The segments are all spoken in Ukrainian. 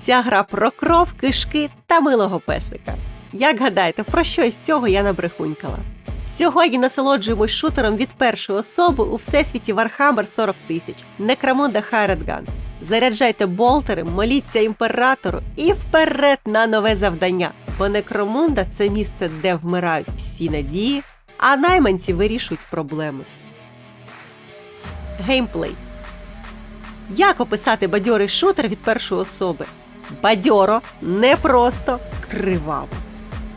Ця гра про кров, кишки та милого песика. Як гадаєте, про що із цього я набрехунькала? Сьогодні насолоджуємось шутером від першої особи у всесвіті Warhammer 40 тисяч Некрамунда Хайредган. Заряджайте болтери, моліться імператору і вперед на нове завдання. Бо Некромунда це місце, де вмирають всі надії, а найманці вирішують проблеми. Геймплей. Як описати бадьорий шутер від першої особи? Бадьоро, непросто, криваво.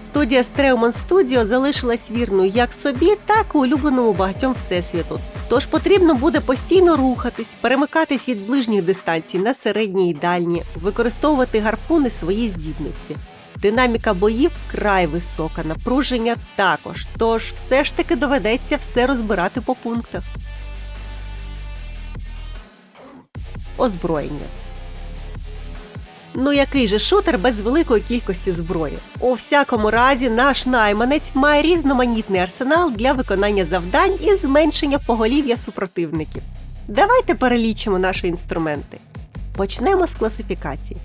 Студія Streumon Studio залишилась вірною як собі, так і улюбленому багатьом всесвіту. Тож потрібно буде постійно рухатись, перемикатись від ближніх дистанцій на середні і дальні, використовувати гарпуни свої здібності. Динаміка боїв край висока, напруження також. Тож все ж таки доведеться все розбирати по пунктах. Озброєння. Ну який же шутер без великої кількості зброї? У всякому разі, наш найманець має різноманітний арсенал для виконання завдань і зменшення поголів'я супротивників. Давайте перелічимо наші інструменти. Почнемо з класифікації.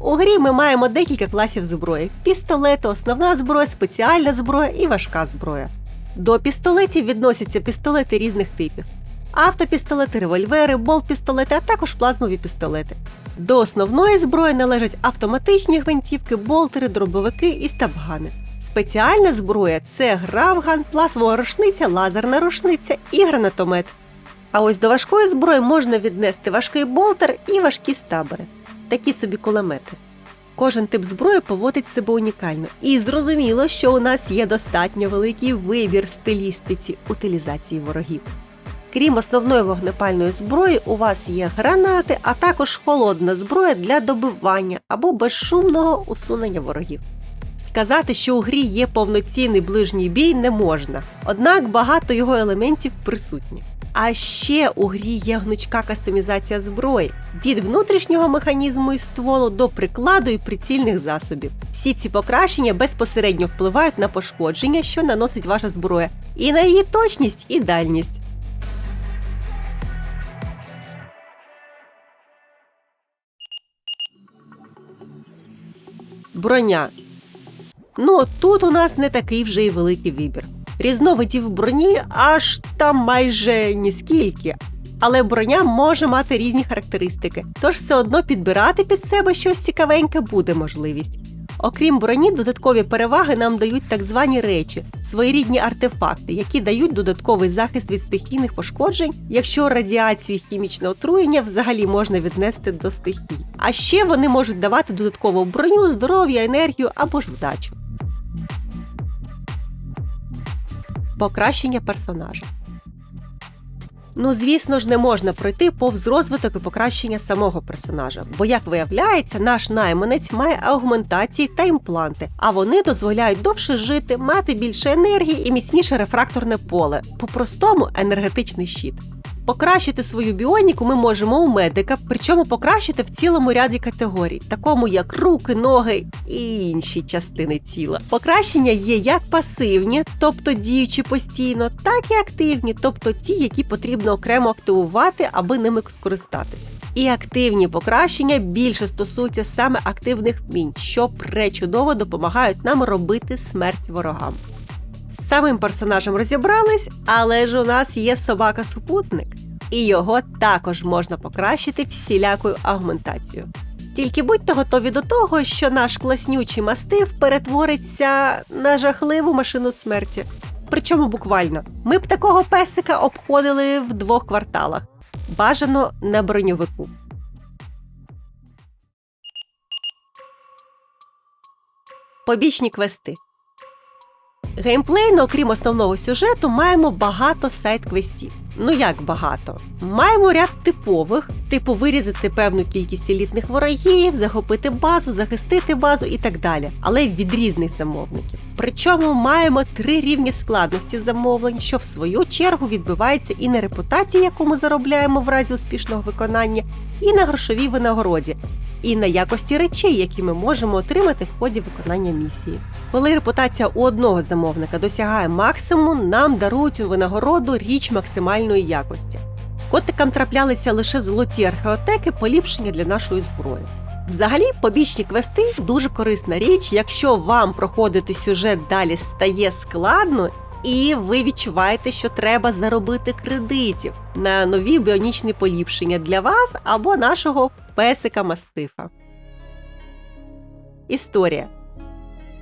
У грі ми маємо декілька класів зброї: пістолети, основна зброя, спеціальна зброя і важка зброя. До пістолетів відносяться пістолети різних типів: автопістолети, револьвери, болт-пістолети, а також плазмові пістолети. До основної зброї належать автоматичні гвинтівки, болтери, дробовики і стабгани. Спеціальна зброя це гравган, плазмова рушниця, лазерна рушниця і гранатомет. А ось до важкої зброї можна віднести важкий болтер і важкі стабери, такі собі кулемети. Кожен тип зброї поводить себе унікально, і зрозуміло, що у нас є достатньо великий вибір стилістиці утилізації ворогів. Крім основної вогнепальної зброї, у вас є гранати, а також холодна зброя для добивання або безшумного усунення ворогів. Сказати, що у грі є повноцінний ближній бій, не можна, однак багато його елементів присутні. А ще у грі є гнучка кастомізація зброї від внутрішнього механізму і стволу до прикладу і прицільних засобів. Всі ці покращення безпосередньо впливають на пошкодження, що наносить ваша зброя, і на її точність і дальність. Броня. Ну, тут у нас не такий вже й великий вибір. Різновидів броні аж там майже ніскільки. Але броня може мати різні характеристики, тож все одно підбирати під себе щось цікавеньке буде можливість. Окрім броні, додаткові переваги нам дають так звані речі, своєрідні артефакти, які дають додатковий захист від стихійних пошкоджень, якщо радіацію і хімічне отруєння взагалі можна віднести до стихій. А ще вони можуть давати додаткову броню, здоров'я, енергію або ж вдачу. Покращення персонажа. Ну, звісно ж, не можна пройти повз розвиток і покращення самого персонажа, бо, як виявляється, наш найманець має аугментації та імпланти, а вони дозволяють довше жити, мати більше енергії і міцніше рефракторне поле, по-простому енергетичний щит. Покращити свою біоніку ми можемо у медика, причому покращити в цілому ряді категорій, такому як руки, ноги і інші частини тіла. Покращення є як пасивні, тобто діючі постійно, так і активні, тобто ті, які потрібно окремо активувати, аби ними скористатись. І активні покращення більше стосуються саме активних вмінь, що пречудово допомагають нам робити смерть ворогам. Самим персонажем розібрались, але ж у нас є собака-супутник, і його також можна покращити всілякою агментацією. Тільки будьте готові до того, що наш класнючий мастив перетвориться на жахливу машину смерті. Причому буквально ми б такого песика обходили в двох кварталах, бажано на броньовику. Побічні квести. Геймплейно, окрім основного сюжету, маємо багато сайт-квестів. Ну як багато? Маємо ряд типових, типу вирізати певну кількість елітних ворогів, захопити базу, захистити базу і так далі, але від різних замовників. Причому маємо три рівні складності замовлень, що в свою чергу відбивається і на репутації, яку ми заробляємо в разі успішного виконання, і на грошовій винагороді, і на якості речей, які ми можемо отримати в ході виконання місії. Коли репутація у одного замовника досягає максимуму, нам дарують у винагороду річ максимальної якості. Котикам траплялися лише золоті археотеки, поліпшення для нашої зброї. Взагалі, побічні квести дуже корисна річ, якщо вам проходити сюжет далі стає складно, і ви відчуваєте, що треба заробити кредитів на нові біонічні поліпшення для вас або нашого песика мастифа. Історія.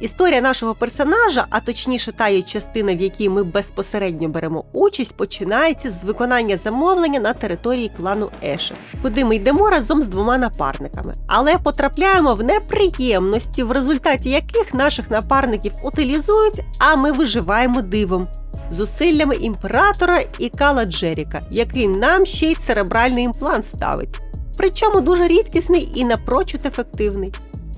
Історія нашого персонажа, а точніше та її частина, в якій ми безпосередньо беремо участь, починається з виконання замовлення на території клану Еше, куди ми йдемо разом з двома напарниками, але потрапляємо в неприємності, в результаті яких наших напарників утилізують, а ми виживаємо дивом. Зусиллями імператора і Кала Джеріка, який нам ще й церебральний імплант ставить. Причому дуже рідкісний і напрочуд ефективний.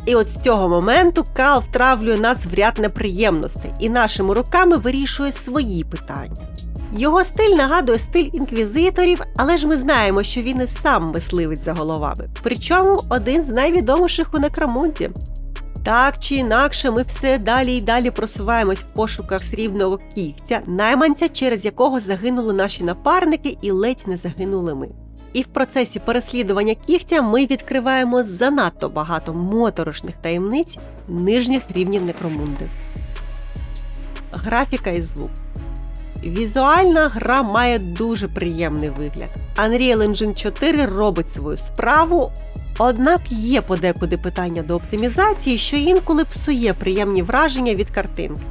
І от з цього моменту Кал втравлює нас в ряд неприємностей і нашими руками вирішує свої питання. Його стиль нагадує стиль інквізиторів, але ж ми знаємо, що він і сам мисливець за головами. Причому один з найвідоміших у Некромунті. Так чи інакше, ми все далі і далі просуваємось в пошуках срібного кігтя, найманця, через якого загинули наші напарники і ледь не загинули ми. І в процесі переслідування кігтя ми відкриваємо занадто багато моторошних таємниць нижніх рівнів некромунди. Графіка і звук. Візуальна гра має дуже приємний вигляд. Unreal Engine 4 робить свою справу, однак є подекуди питання до оптимізації, що інколи псує приємні враження від картинки.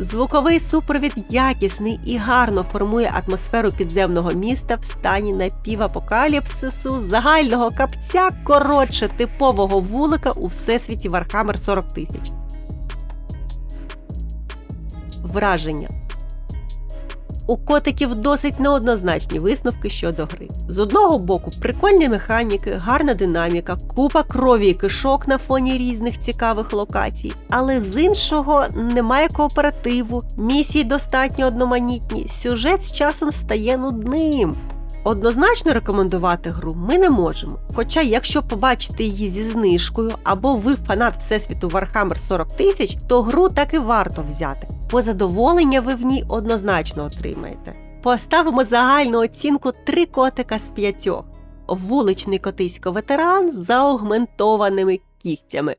Звуковий супровід якісний і гарно формує атмосферу підземного міста в стані напівапокаліпсису, загального капця, коротше типового вулика у всесвіті Warhammer 40 тисяч. Враження у котиків досить неоднозначні висновки щодо гри. З одного боку, прикольні механіки, гарна динаміка, купа крові і кишок на фоні різних цікавих локацій, але з іншого немає кооперативу, місії достатньо одноманітні, сюжет з часом стає нудним. Однозначно рекомендувати гру ми не можемо. Хоча, якщо побачите її зі знижкою або ви фанат Всесвіту Warhammer 40 тисяч, то гру таки варто взяти. По задоволення ви в ній однозначно отримаєте. Поставимо загальну оцінку 3 котика з 5. Вуличний котисько-ветеран з аугментованими кігтями.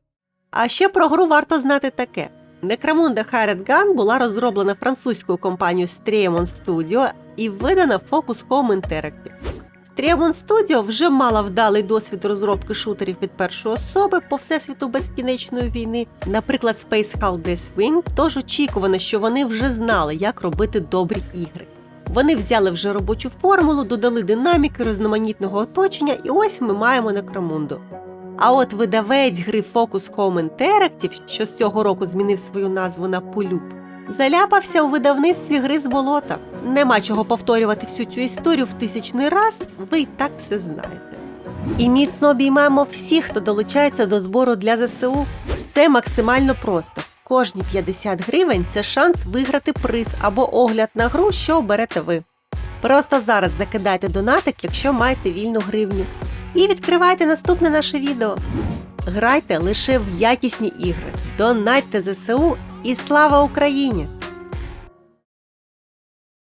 А ще про гру варто знати таке. Necromunda Hired Gun була розроблена французькою компанією Streamon Studio і видана Focus Home Interactive. Streamon Studio вже мала вдалий досвід розробки шутерів від першої особи по всесвіту безкінечної війни, наприклад, Space Hulk Deathwing, тож очікувано, що вони вже знали, як робити добрі ігри. Вони взяли вже робочу формулу, додали динаміки різноманітного оточення, і ось ми маємо Некромунду. А от видавець гри Focus Home Interactive, що з цього року змінив свою назву на Полюб, заляпався у видавництві гри з болота. Нема чого повторювати всю цю історію в тисячний раз, ви і так все знаєте. І міцно обіймаємо всіх, хто долучається до збору для ЗСУ. Все максимально просто. Кожні 50 гривень це шанс виграти приз або огляд на гру, що оберете ви. Просто зараз закидайте донатик, якщо маєте вільну гривню. І відкривайте наступне наше відео. Грайте лише в якісні ігри, донатьте ЗСУ і слава Україні!